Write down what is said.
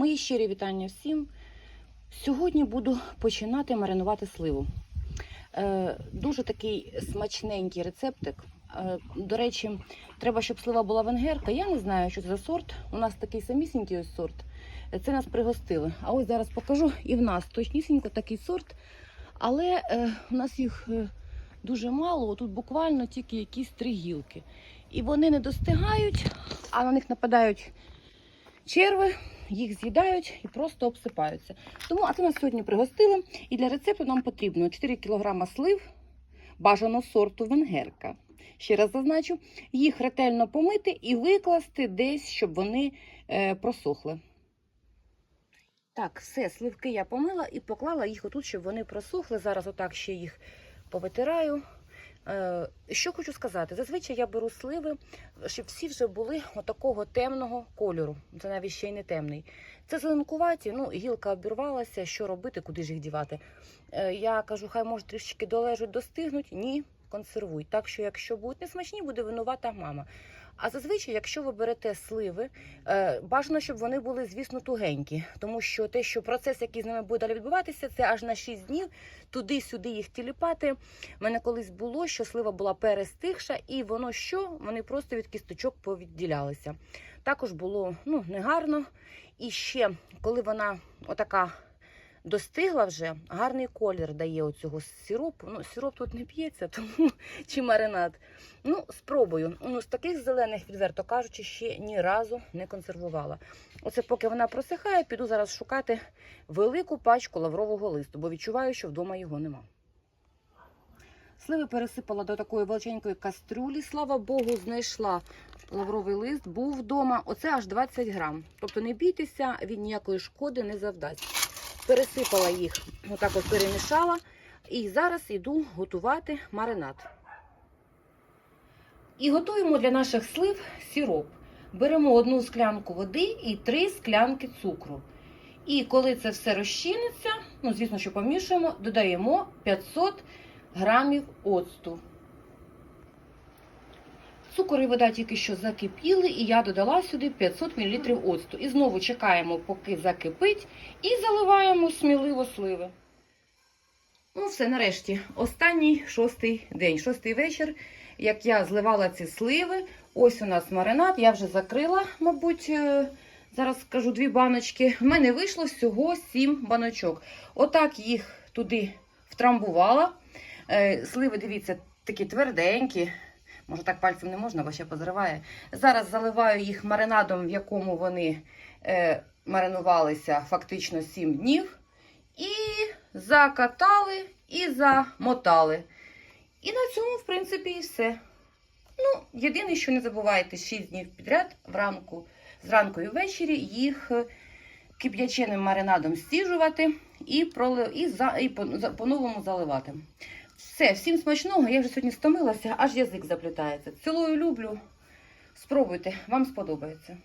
Мої щирі вітання всім. Сьогодні буду починати маринувати сливу. Е, дуже такий смачненький рецептик. Е, до речі, треба, щоб слива була венгерка. Я не знаю, що це за сорт. У нас такий самісінький сорт. Це нас пригостили. А ось зараз покажу і в нас точнісінько такий сорт. Але е, у нас їх дуже мало. Тут буквально тільки якісь три гілки. І вони не достигають, а на них нападають черви, їх з'їдають і просто обсипаються. Тому а це нас сьогодні пригостили. І для рецепту нам потрібно 4 кг слив бажано сорту венгерка. Ще раз зазначу, їх ретельно помити і викласти десь, щоб вони е, просохли. Так, все, сливки я помила і поклала їх отут, щоб вони просохли. Зараз отак ще їх повитираю. Е, Що хочу сказати, зазвичай я беру сливи, щоб всі вже були отакого темного кольору. Це навіть ще й не темний. Це зеленкуваті, ну гілка обірвалася, що робити, куди ж їх дівати. Е, Я кажу, хай може трішки долежуть, достигнуть. Ні, консервуй. Так що, якщо будуть несмачні, буде винувата мама. А зазвичай, якщо ви берете сливи, е, бажано, щоб вони були, звісно, тугенькі, тому що те, що процес, який з ними буде відбуватися, це аж на 6 днів туди-сюди їх тіліпати. У мене колись було, що слива була перестигша, і воно що? Вони просто від кісточок повідділялися. Також було ну, негарно. І ще, коли вона отака достигла вже, гарний колір дає оцього сиропу. Ну, сироп тут не п'ється, тому чи маринад. Ну, спробую. Ну, з таких зелених, відверто кажучи, ще ні разу не консервувала. Оце поки вона просихає, піду зараз шукати велику пачку лаврового листу, бо відчуваю, що вдома його нема. Сливи пересипала до такої величенької кастрюлі. Слава Богу, знайшла лавровий лист, був вдома. Оце аж 20 грам. Тобто не бійтеся, він ніякої шкоди не завдасть. Пересипала їх, отак от перемішала. І зараз йду готувати маринад. І готуємо для наших слив сироп. Беремо одну склянку води і три склянки цукру. І коли це все розчиниться, ну, звісно, що помішуємо, додаємо 500 грамів оцту. Цукор і вода тільки що закипіли, і я додала сюди 500 мл оцту. І знову чекаємо, поки закипить, і заливаємо сміливо сливи. Ну, все, нарешті, останній шостий день, шостий вечір, як я зливала ці сливи. Ось у нас маринад, я вже закрила, мабуть, е, зараз скажу дві баночки. В мене вийшло всього сім баночок. Отак їх туди втрамбувала. Е, Сливи, дивіться, такі тверденькі. Може, так пальцем не можна, бо ще позриває. Зараз заливаю їх маринадом, в якому вони е, маринувалися фактично 7 днів. І закатали, і замотали. І на цьому, в принципі, і все. Ну, єдине, що не забувайте 6 днів підряд вранку, зранку і ввечері їх е, кип'яченим маринадом стіжувати і, проли... і, за... і по-новому заливати. Все, всім смачного. Я вже сьогодні стомилася, аж язик заплітається. Цілую люблю. Спробуйте, вам сподобається.